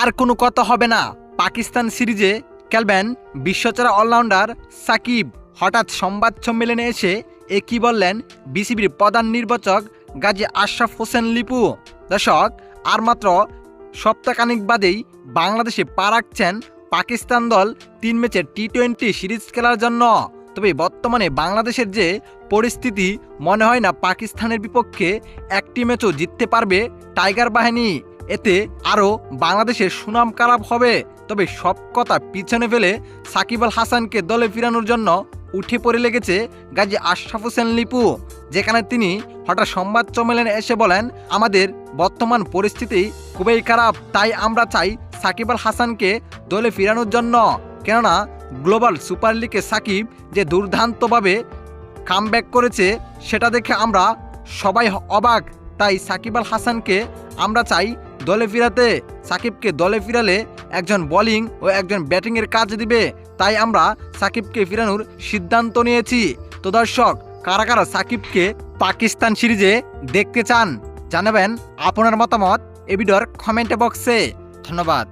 আর কোনো কথা হবে না। পাকিস্তান সিরিজে খেলবেন বিশ্বচরা অলরাউন্ডার সাকিব। হঠাৎ সংবাদ সম্মেলনে এসে এ কি বললেন বিসিবির প্রধান নির্বাচক গাজী আশরাফ হোসেন লিপু। দর্শক, আর মাত্র সপ্তাহখানিক বাদেই বাংলাদেশে পা রাখছেন পাকিস্তান দল তিন ম্যাচের টি টোয়েন্টি সিরিজ খেলার জন্য। তবে বর্তমানে বাংলাদেশের যে পরিস্থিতি, মনে হয় না পাকিস্তানের বিপক্ষে একটি ম্যাচও জিততে পারবে টাইগার বাহিনী। এতে আরও বাংলাদেশের সুনাম খারাপ হবে। তবে সব কথা পিছনে ফেলে সাকিব আল হাসানকে দলে ফিরানোর জন্য উঠে পড়ে লেগেছে গাজী আশরাফ হোসেন লিপু, যেখানে তিনি হঠাৎ সংবাদ সম্মেলনে এসে বলেন, আমাদের বর্তমান পরিস্থিতি খুবই খারাপ, তাই আমরা চাই সাকিব আল হাসানকে দলে ফিরানোর জন্য। কেননা গ্লোবাল সুপার লিগে সাকিব যে দুর্দান্তভাবে কামব্যাক করেছে, সেটা দেখে আমরা সবাই অবাক। তাই সাকিব আল হাসানকে আমরা চাই দলে ফিরাতে সাকিবকে দলে ফিরালে একজন বোলিং ও একজন ব্যাটিংয়ের কাজ দিবে। তাই আমরা সাকিবকে ফিরানোর সিদ্ধান্ত নিয়েছি। তো দর্শক, কারা কারা সাকিবকে পাকিস্তান সিরিজে দেখতে চান জানাবেন আপনার মতামত এবিডর কমেন্ট বক্সে। ধন্যবাদ।